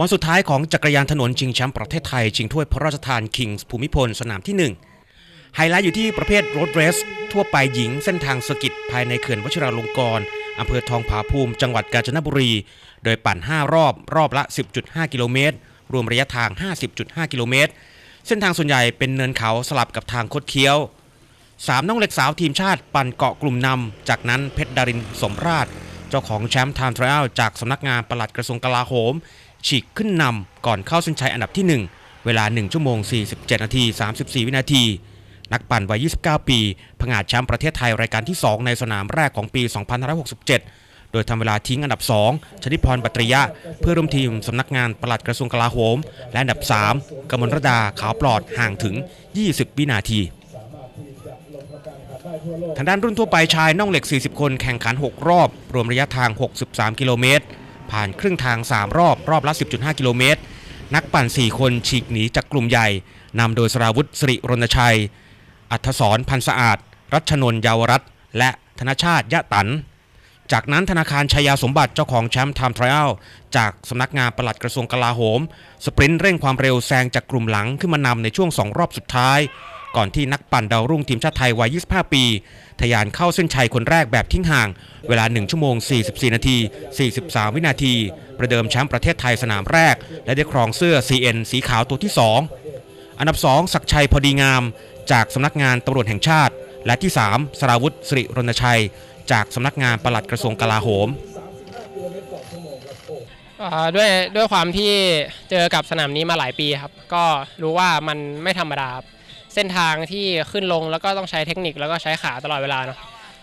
วันสุดท้ายของจักรยานถนนชิงแชมป์ประเทศไทย ชิงถ้วยพระราชทานคิงส์ภูมิพลสนามที่ 1 ไฮไลท์อยู่ที่ประเภทรถเรส ทั่วไปหญิงเส้นทางสกิดภายในเขื่อนวชิราลงกรณ์อำเภอทองผาภูมิจังหวัดกาญจนบุรี โดยปั่น 5 รอบ รอบละ 10.5 กิโลเมตร รวมระยะทาง 50.5 กิโลเมตร เส้นทางส่วนใหญ่เป็นเนินเขาสลับกับทางคดเคี้ยวสามน้องเหล็กสาวทีมชาติปั่นเกาะกลุ่มนำจากนั้นเพชรดารินสมราช เจ้าของแชมป์ไทม์ทริอัลจากสำนักงานปลัดกระทรวงกลาโหม ฉีกขึ้นนำก่อนเข้าเส้นชัยอันดับที่ 1 เวลา 1 ชั่วโมง 47 นาที 34 วินาที นักปั่นวัย 29 ปีผงาดแชมป์ประเทศไทยรายการที่ 2 ในสนามแรกของปี 2567 โดยทำเวลาทิ้งอันดับ 2 ชนิพรบัตรยะ เพื่อร่วมทีมสำนักงานปลัดกระทรวงกลาโหม และอันดับ 3กมลรดาขาวปลอดห่างถึง 20 วินาที ทางด้านรุ่นทั่วไปชายน่องเหล็ก 40 คนแข่งขัน 6 รอบ รวมระยะทาง 63 กิโลเมตร ผ่านครึ่งทาง 3 รอบ รอบละ 10.5 กิโลเมตร นักปั่น 4 คนฉีกหนีจากกลุ่มใหญ่นำโดยสราวุธสิริรณชัย อัธศรพันสะอาด รัชนนยาวรัตน์และธนชาติยะตัน จากนั้นธนาคารชายาสมบัติเจ้าของแชมป์ไทม์ทริอัลจากสำนักงานปลัดกระทรวงกลาโหม สปรินต์เร่งความเร็วแซงจากกลุ่มหลังขึ้นมานำในช่วง 2 รอบสุดท้าย ก่อนที่นักปั่นดาวรุ่งทีมชาติไทยวัย 25 ปีทะยานเข้าเส้นชัยคนแรกแบบทิ้งห่าง เวลา 1 ชั่วโมง 44 นาที 43 วินาที ประเดิมแชมป์ประเทศไทยสนามแรก และได้ครองเสื้อ CN สีขาวตัวที่ 2 อันดับ 2 ศักชัยพอดีงาม จากสำนักงานตำรวจแห่งชาติ และที่ 3สราวุธสิริรณชัย จากสำนักงานปลัดกระทรวงกลาโหมด้วยด้วยความที่เจอกับสนามนี้มาหลายปีครับ ก็รู้ว่ามันไม่ธรรมดาครับ เส้นทางที่ขึ้นลงแล้วก็ต้องใช้เทคนิคแล้วก็ใช้ขาตลอดเวลาเนาะ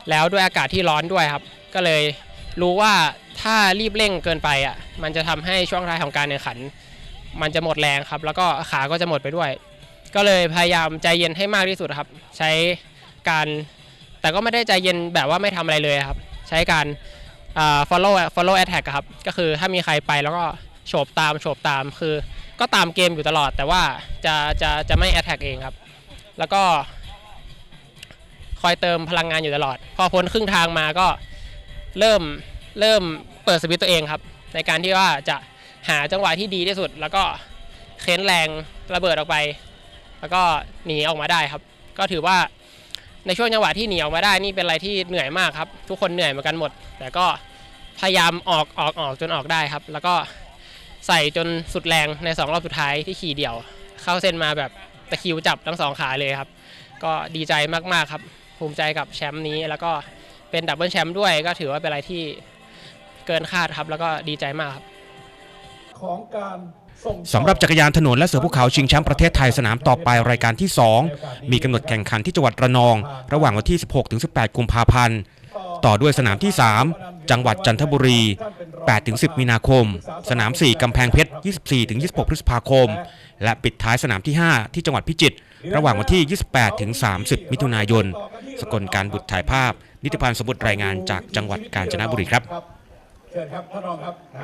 แล้วด้วยอากาศที่ร้อนด้วยครับ ก็เลยรู้ว่าถ้ารีบเร่งเกินไปอะมันจะทำให้ช่วงท้ายของการแข่งขัน มันจะหมดแรงครับ แล้วก็ขาก็จะหมดไปด้วย ก็เลยพยายามใจเย็นให้มากที่สุดครับ ใช้การแต่ก็ไม่ได้ใจเย็นแบบว่าไม่ทำอะไรเลยครับ ใช้การ follow follow attack ครับ ก็คือถ้ามีใครไปแล้วก็โฉบตามโฉบตามคือ ก็ตามเกมอยู่ตลอด แต่ว่าจะจะจะไม่ attack เองครับ แล้วก็คอยเติมพลังงานอยู่ตลอด พอพ้นครึ่งทางมาก็เริ่มเริ่มเปิดสวิตตัวเองครับ ในการที่ว่าจะหาจังหวะที่ดีที่สุด แล้วก็เค้นแรงระเบิดออกไป แล้วก็หนีออกมาได้ครับ ก็ถือว่าในช่วงจังหวะที่หนีออกมาได้นี่เป็นอะไรที่เหนื่อยมากครับ ทุกคนเหนื่อยเหมือนกันหมด แต่ก็พยายามออกออกออกจนออกได้ครับ แล้วก็ใส่จนสุดแรงในสองรอบสุดท้ายที่ขี่เดี่ยว เข้าเส้นมาแบบ ตะคริวจับทั้งสองขาเลยครับ ก็ดีใจมากๆครับ ภูมิใจกับแชมป์นี้แล้วก็เป็นดับเบิลแชมป์ด้วย ก็ถือว่าเป็นอะไรที่เกินคาดครับ แล้วก็ดีใจมากครับ ของการส่งสำหรับจักรยานถนนและเสือภูเขาชิงแชมป์ประเทศไทยสนามต่อไปรายการที่ 2 มีกำหนดแข่งขันที่จังหวัดระนอง ระหว่างวันที่ 16-18 กุมภาพันธ์ ต่อด้วยสนามที่ 3 จังหวัดจันทบุรี 8-10 มีนาคม สนาม 4 กำแพงเพชร 24-26 พฤษภาคม และปิดท้ายสนามที่ 5 ที่จังหวัดพิจิตรระหว่างวันที่ 28-30 มิถุนายน สกลการบุตรถ่ายภาพ นิติพันธ์สมบุตรรายงานจากจังหวัดกาญจนบุรีครับเชิญครับท่านรองครับ